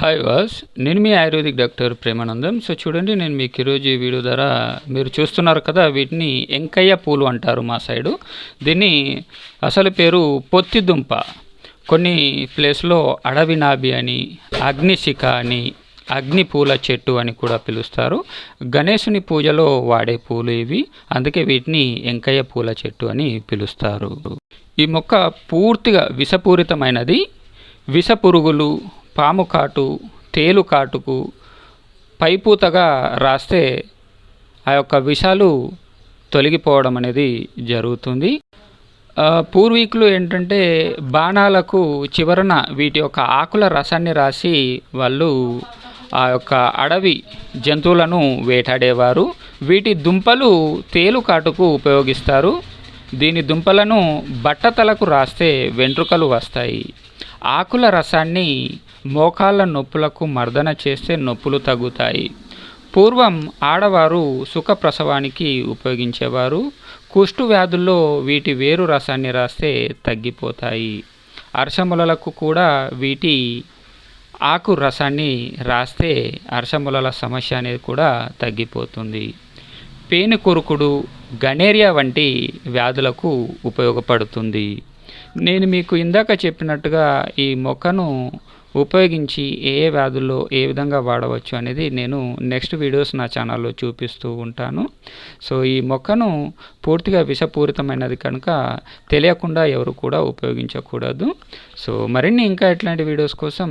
Hi వాస్ నేను మీ ఆయుర్వేదిక్ డాక్టర్ ప్రేమానందం. సో చూడండి నేను మీకు ఈరోజు ఈ వీడియో ద్వారా మీరు చూస్తున్నారు కదా వీటిని ఎంకయ్య పూలు అంటారు మా సైడు. దీన్ని అసలు పేరు పొత్తిదుంప. కొన్ని ప్లేస్లో అడవి నాభి అని అగ్నిశిఖ అని అగ్ని పూల చెట్టు అని కూడా పిలుస్తారు. గణేశుని పూజలో వాడే పూలు ఇవి. అందుకే వీటిని ఎంకయ్య పూల చెట్టు అని పిలుస్తారు. ఈ మొక్క పూర్తిగా విషపూరితమైనది. విష పురుగులు పాము కాటు తేలు కాటుకు పైపూతగా రాస్తే ఆ యొక్క విషాలు తొలగిపోవడం అనేది జరుగుతుంది. పూర్వీకులు ఏంటంటే బాణాలకు చివరన వీటి యొక్క ఆకుల రసాన్ని రాసి వాళ్ళు ఆ యొక్క అడవి జంతువులను వేటాడేవారు. వీటి దుంపలు తేలు కాటుకు ఉపయోగిస్తారు. దీని దుంపలను బట్టతలకు రాస్తే వెంట్రుకలు వస్తాయి. ఆకుల రసాన్ని మోకాళ్ళ నొప్పులకు మర్దన చేస్తే నొప్పులు తగ్గుతాయి. పూర్వం ఆడవారు సుఖప్రసవానికి ఉపయోగించేవారు. కుష్టు వ్యాధుల్లో వీటి వేరు రసాన్ని రాస్తే తగ్గిపోతాయి. అర్షములలకు కూడా వీటి ఆకు రసాన్ని రాస్తే అర్షములల సమస్య అనేది కూడా తగ్గిపోతుంది. పేను కొరుకుడు గనేరియా వంటి వ్యాధులకు ఉపయోగపడుతుంది. నేను మీకు ఇందాక చెప్పినట్టుగా ఈ మొక్కను ఉపయోగించి ఏ ఏ వ్యాధుల్లో ఏ విధంగా వాడవచ్చు అనేది నేను నెక్స్ట్ వీడియోస్ నా ఛానల్లో చూపిస్తూ ఉంటాను. సో ఈ మొక్కను పూర్తిగా విషపూరితమైనది కనుక తెలియకుండా ఎవరు కూడా ఉపయోగించకూడదు. సో మరిన్ని ఇంకా ఇట్లాంటి వీడియోస్ కోసం